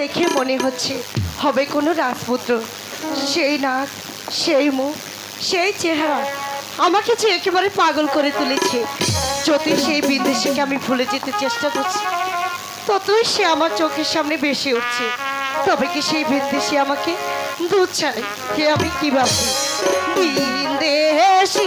দেখে মনে হচ্ছে হবে কোনো রাজপুত্র। সেই নাক, সেই মুখ, সেই চেহারা আমাকে যে একেবারে পাগল করে তুলেছে। যদি সেই বিদেশিকে আমি ভুলে যেতে চেষ্টা করছি, ততই সে আমার চোখের সামনে বেশি উঠছে। তবে কি সেই বিদেশি আমাকে দুধ চাই হে আমি কি ভাবছি? বিদেশি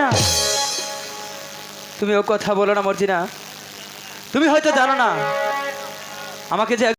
মর্জিনা তুমি ও কথা বলো না মর্জিনা। তুমি হয়তো জানো না আমাকে যে